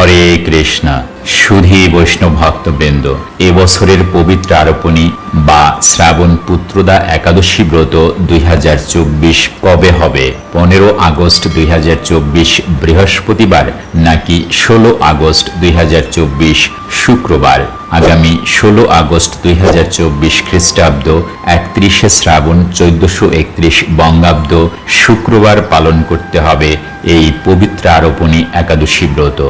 হরে কৃষ্ণ। সুধী বৈষ্ণব ভক্তবৃন্দ এবছরের পবিত্র আরোপণী বা শ্রাবণ পুত্রদা একাদশী ব্রত দুই হাজার চব্বিশ কবে হবে? পনেরো আগস্ট দুই বৃহস্পতিবার নাকি ষোলো আগস্ট দুই হাজার চব্বিশ, শুক্রবার? আগামী ষোলো আগস্ট দুই হাজার চব্বিশ খ্রিস্টাব্দ একত্রিশে শ্রাবণ চোদ্দশো একত্রিশ বঙ্গাব্দ, শুক্রবার পালন করতে হবে এই পবিত্র আরোপণী একাদশী ব্রত।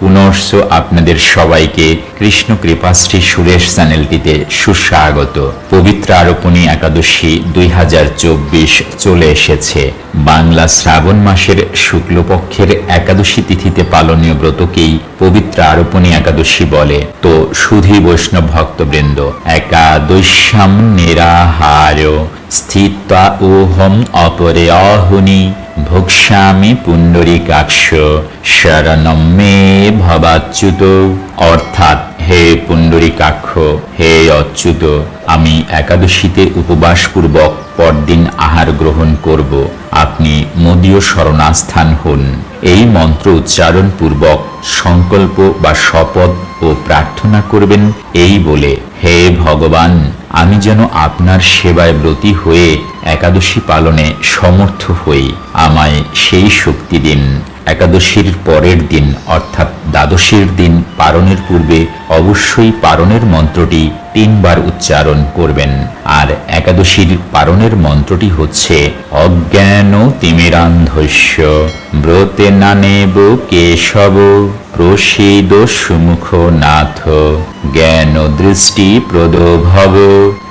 পুনশ্চ আপনাদের সবাইকে কৃষ্ণ কৃপাশ্রী সুরেশ চ্যানেলটিতে সুস্বাগত। পবিত্র আরোপণী একাদশী দুই হাজার চব্বিশ চলে এসেছে। বাংলা শ্রাবণ মাসের শুক্লপক্ষের একাদশী তিথিতে পালনীয় ব্রতকেই পবিত্র আরোপণী একাদশী বলে। তো সুধী বৈষ্ণব ভক্তবৃন্দ, একাদশ্যাম নিরাহার। স্থিতা ওহম অপরে অহুনি। ভোক্সামি পুণ্ডরীকাক্ষ শরণম মে ভবাচ্যুত। অর্থাৎ, হে পুণ্ডরী কাক্ষ, হে অচ্যুত, আমি একাদশীতে উপবাসপূর্বক পরদিন আহার গ্রহণ করব। আপনি মদীয় শরণাস্থান হন। এই মন্ত্র উচ্চারণ পূর্বক সংকল্প বা শপথ ও প্রার্থনা করবেন, এই বলে, হে ভগবান, আমি যেন আপনার সেবায় ব্রতী হয়ে একাদশী পালনে সমর্থ হই। আমায় সেই শক্তি দিন। একাদশীর পরের দিন, অর্থাৎ দ্বাদশীর দিন পারণের পূর্বে অবশ্যই পারণের মন্ত্রটি তিনবার উচ্চারণ করবেন। আর একাদশীর পারণের মন্ত্রটি হচ্ছে, অজ্ঞান তিমিরান্ধস্য, ব্রতে নানেব কেশব, প্রসিদ সুমুখ নাথ, জ্ঞান দৃষ্টি প্রদভব।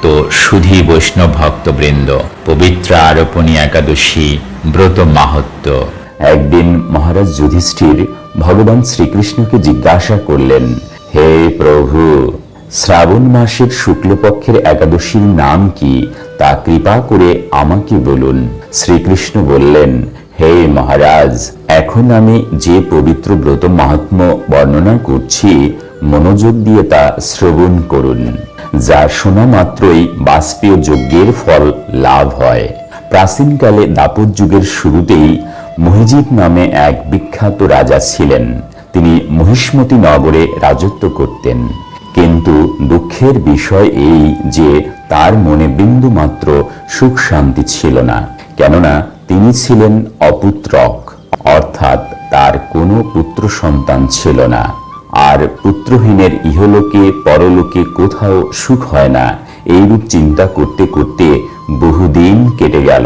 তো সুধি বৈষ্ণব ভক্তবৃন্দ পবিত্র আরোপণী একাদশী ব্রত মাহাত্ম একদিন মহারাজ যুধিষ্ঠির ভগবান শ্রীকৃষ্ণকে জিজ্ঞাসা করলেন, হে প্রভু, শ্রাবণ মাসের শুক্লপক্ষের একাদশীর নাম কি? তা কৃপা করে আমাকে বলুন। শ্রীকৃষ্ণ বললেন, হে মহারাজ, এখন আমি যে পবিত্র ব্রত মাহাত্ম বর্ণনা করছি, মনোযোগ দিয়ে তা শ্রবণ করুন যা শোনা মাত্রই বাষ্পীয় যজ্ঞের ফল লাভ হয়। প্রাচীনকালে দাপর যুগের শুরুতেই মহিজিৎ নামে এক বিখ্যাত রাজা ছিলেন। তিনি মহিষ্মতি নগরে রাজত্ব করতেন। কিন্তু দুঃখের বিষয় এই যে তার মনে বিন্দু মাত্র সুখ শান্তি ছিল না, কেননা তিনি ছিলেন অপুত্রক, অর্থাৎ তার কোনো পুত্র সন্তান ছিল না। আর পুত্রহীনের ইহলোকে পরলোকে কোথাও সুখ হয় না, এইরূপ চিন্তা করতে করতে বহুদিন কেটে গেল।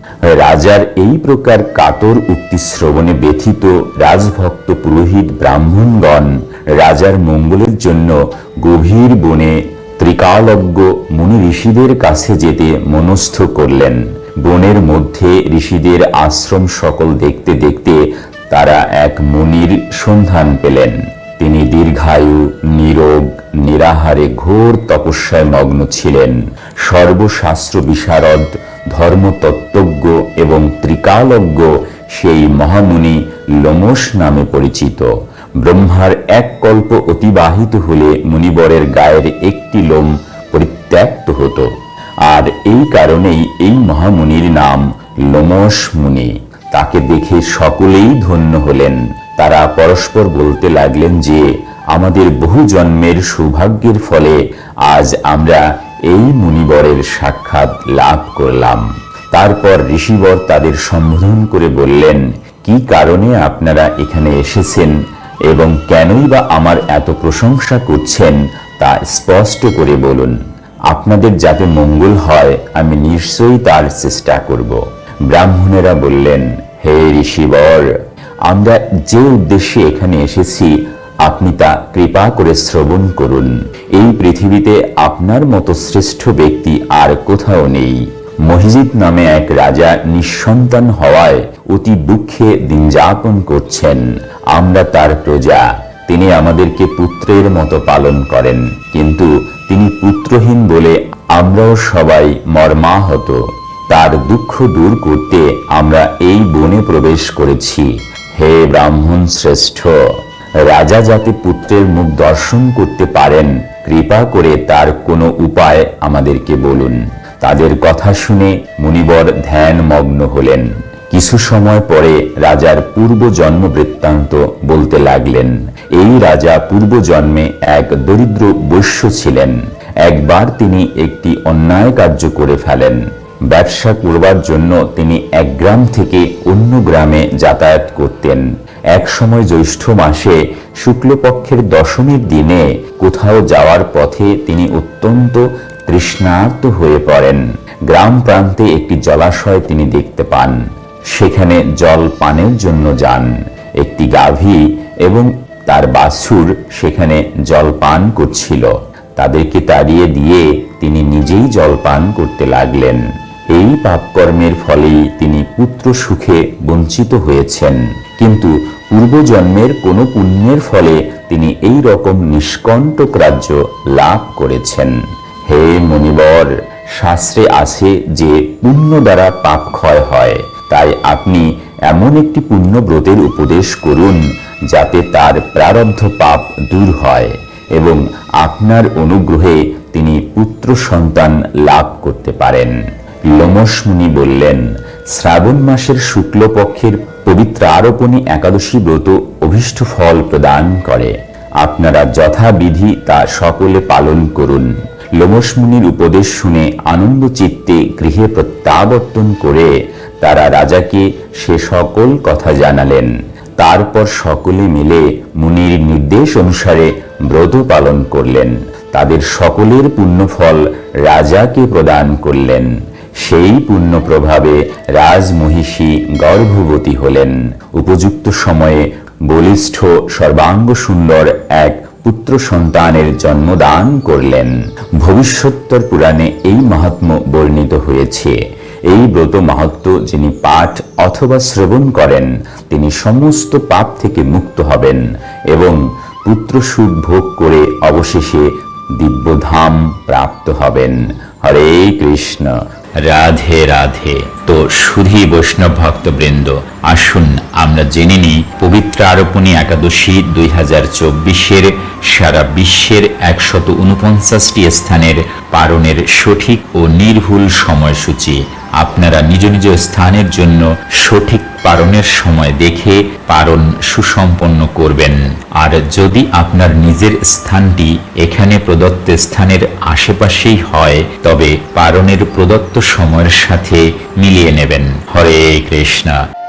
রাজার এই প্রকার কাতর উক্তি শ্রবণে ব্যথিত রাজভক্ত পুরোহিত ব্রাহ্মণগণ রাজার মঙ্গলের জন্য গভীর বনে ত্রিকালজ্ঞ মুনি ঋষিদের কাছে যেতে মনস্থ করলেন। বনের মধ্যে ঋষিদের আশ্রম সকল দেখতে দেখতে তারা এক মুনির সন্ধান পেলেন। তিনি দীর্ঘায়ু, নিরোগ, নিরাহারে ঘোর তপস্যায় মগ্ন ছিলেন। সর্বশাস্ত্র বিশারদ ধর্মতত্ত্বজ্ঞ এবং ত্রিকালজ্ঞ সেই মহামুনি লোমস নামে পরিচিত। ব্রহ্মার এক কল্প অতিবাহিত হলে মুনিবরের গায়ের একটি লোম পরিত্যক্ত হতো। আর এই কারণেই এই মহামুনির নাম লোমস মুনি। তাকে দেখে সকলেই ধন্য হলেন। তারা পরস্পর বলতে লাগলেন যে, আমাদের বহু জন্মের সৌভাগ্যের ফলে আজ আমরা এই মুনিবরের সাক্ষাৎ লাভ করলাম। তারপর ঋষিবর তাদের সম্বোধন করে বললেন, কি কারণে আপনারা এখানে এসেছেন এবং কেনই বা আমার এত প্রশংসা করছেন তা স্পষ্ট করে বলুন। আপনাদের যাতে মঙ্গল হয়, আমি নিশ্চয়ই তার চেষ্টা করব। ব্রাহ্মণেরা বললেন, হে ঋষিবর, আমরা যে উদ্দেশ্যে এখানে এসেছি আপনি তা কৃপা করে শ্রবণ করুন। এই পৃথিবীতে আপনার মতো শ্রেষ্ঠ ব্যক্তি আর কোথাও নেই। মহিজিদ নামে এক রাজা নিঃসন্তান হওয়ায় অতি দুঃখে দিন যাপন করছেন। আমরা তার প্রজা। তিনি আমাদেরকে পুত্রের মতো পালন করেন। কিন্তু তিনি পুত্রহীন বলে আমরাও সবাই মর্মাহত। তার দুঃখ দূর করতে আমরা এই বনে প্রবেশ করেছি। হে ব্রাহ্মণ শ্রেষ্ঠ রাজা যাতে পুত্রের মুখ দর্শন করতে পারেন, কৃপা করে তার কোনো উপায় আমাদেরকে বলুন। তাদের কথা শুনে মুনিবর ধ্যান মগ্ন হলেন। কিছু সময় পরে রাজার পূর্ব জন্ম বৃত্তান্ত বলতে লাগলেন, এই রাজা পূর্ব জন্মে এক দরিদ্র বৈশ্য ছিলেন। একবার তিনি একটি অন্যায় কার্য করে ফেলেন। ব্যবসা করবার জন্য তিনি এক গ্রাম থেকে অন্য গ্রামে যাতায়াত করতেন। এক সময় জ্যৈষ্ঠ মাসে শুক্লপক্ষের দশমীর দিনে কোথাও যাওয়ার পথে তিনি অত্যন্ত তৃষ্ণার্ত হয়ে পড়েন। গ্রাম প্রান্তে একটি জলাশয় তিনি দেখতে পান। সেখানে জল পানের জন্য যান। একটি গাভী এবং তার বাছুর সেখানে জল পান করছিল। তাদেরকে তাড়িয়ে দিয়ে তিনি নিজেই জল পান করতে লাগলেন। এই পাপকর্মের ফলেই তিনি পুত্র সুখে বঞ্চিত হয়েছেন। কিন্তু পূর্বজন্মের কোনো পুণ্যের ফলে তিনি এই রকম নিষ্কণ্টক রাজ্য লাভ করেছেন। হে মনিবর, শাস্ত্রে আছে যে পুণ্য দ্বারা পাপ ক্ষয় হয়। তাই আপনি এমন একটি পুণ্য ব্রতের উপদেশ করুন, যাতে তার প্রারব্ধ পাপ দূর হয় এবং আপনার অনুগ্রহে তিনি পুত্র সন্তান লাভ করতে পারেন। লোমস মুনি বললেন, শ্রাবণ মাসের শুক্লপক্ষের পবিত্র আরোপণী একাদশী ব্রত অভীষ্ট ফল প্রদান করে। আপনারা যথাবিধি তা সকলে পালন করুন। লোমস মুনির উপদেশ শুনে আনন্দ চিত্তে গৃহে প্রত্যাবর্তন করে তারা রাজাকে সে সকল কথা জানালেন। তারপর সকলে মিলে মুনির নির্দেশ অনুসারে ব্রত পালন করলেন। তাদের সকলের পুণ্যফল রাজাকে প্রদান করলেন। সেই পুণ্য প্রভাবে রাজমহিষী গর্ভবতী হলেন। উপযুক্ত সময়ে বলিষ্ঠ, সর্বাঙ্গ সুন্দর এক পুত্র সন্তানের জন্মদান করলেন। ভবিষ্যত্তর পুরাণে এই মাহাত্ম বর্ণিত হয়েছে। এই ব্রত মাহাত্ম যিনি পাঠ অথবা শ্রবণ করেন, তিনি সমস্ত পাপ থেকে মুক্ত হবেন এবং পুত্র সুখ ভোগ করে অবশেষে দিব্যধাম প্রাপ্ত হবেন। হরে কৃষ্ণ। রাধে রাধে। তো সুধী বৈষ্ণব ভক্তবৃন্দ, আসুন আমরা জেনে নিই পবিত্র আরোপণী একাদশী দুই হাজার চব্বিশের সারা বিশ্বের একশত উনপঞ্চাশটি স্থানের পারণের সঠিক ও নির্ভুল সময়সূচি। আপনারা নিজ নিজ স্থানের জন্য সঠিক পারণের সময় দেখে পারণ সুসম্পন্ন করবেন। আর যদি আপনার নিজের স্থানটি এখানে প্রদত্ত স্থানের আশেপাশেই হয়, তবে পারণের প্রদত্ত সময়ের সাথে মিলিয়ে নেবেন। হরে কৃষ্ণা।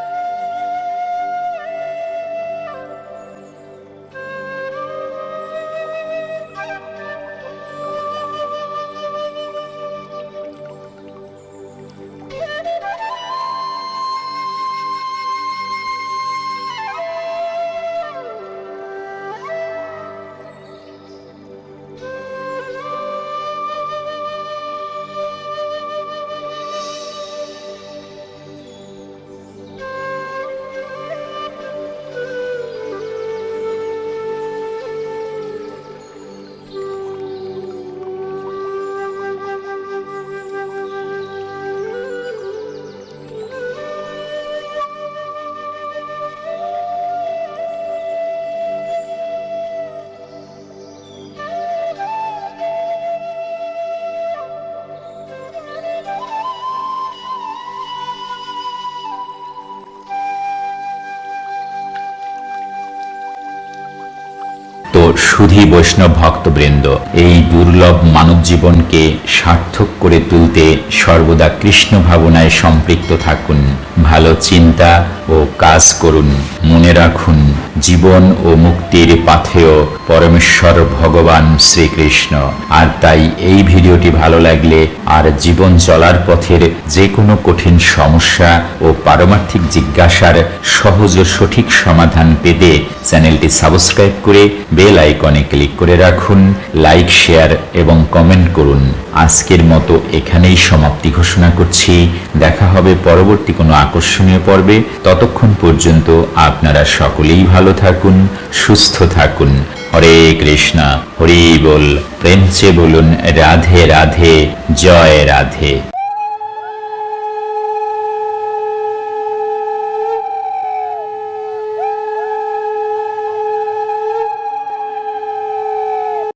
সুধী বৈষ্ণব ভক্তবৃন্দ, এই দুর্লভ মানব জীবনকে সার্থক করে তুলতে সর্বদা কৃষ্ণ ভাবনায় সম্পৃক্ত থাকুন, ভালো চিন্তা ও কাজ করুন, মনে রাখুন, জীবন ও মুক্তির পাথেয় পরমেশ্বর ভগবান শ্রীকৃষ্ণ। আর তাই এই ভিডিওটি ভালো লাগলে আর জীবন চলার পথের যে কোনো কঠিন সমস্যা ও পারমার্থিক জিজ্ঞাসার সহজ ও সঠিক সমাধান পেতে চ্যানেলটি সাবস্ক্রাইব করে বেল আইকনে ক্লিক করে রাখুন, লাইক, শেয়ার এবং কমেন্ট করুন। আজকের মতো এখানেই সমাপ্তি ঘোষণা করছি। দেখা হবে পরবর্তী কোনো আকর্ষণীয় পর্বে। ততক্ষণ পর্যন্ত আপনারা সকলেই ভালো থাকুন, সুস্থ থাকুন। হরে কৃষ্ণা, হরি বল। প্রেমচে বলুন, রাধে রাধে, জয় রাধে।